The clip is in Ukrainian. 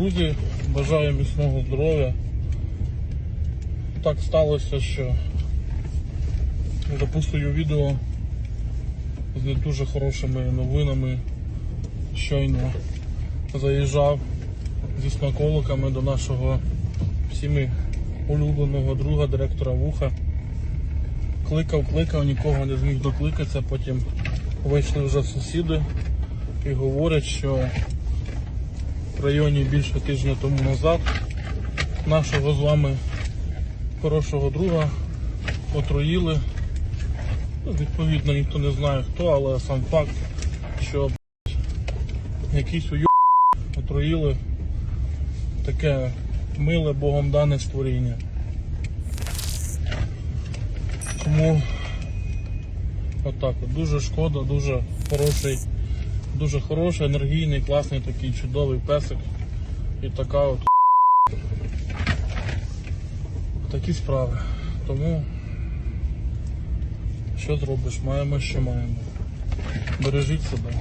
Друзі, бажаю міцного здоров'я. Так сталося, що записую відео з не дуже хорошими новинами. Щойно заїжджав зі смаколиками до нашого всіми улюбленого друга, директора Вуха. Кликав, кликав, нікого не зміг докликатися, потім вийшли вже сусіди і говорять, що в районі більше тижня тому назад нашого з вами хорошого друга отруїли. Ну, Відповідно, ніхто не знає хто, але сам факт, що б***ь, якісь уйо отруїли таке миле Богом дане створіння. Тому отак от. Дуже шкода, дуже хороший, дуже хороший, енергійний, класний такий чудовий песик. І така от такі справи. Тому що зробиш? Маємо, що маємо. Бережіть себе.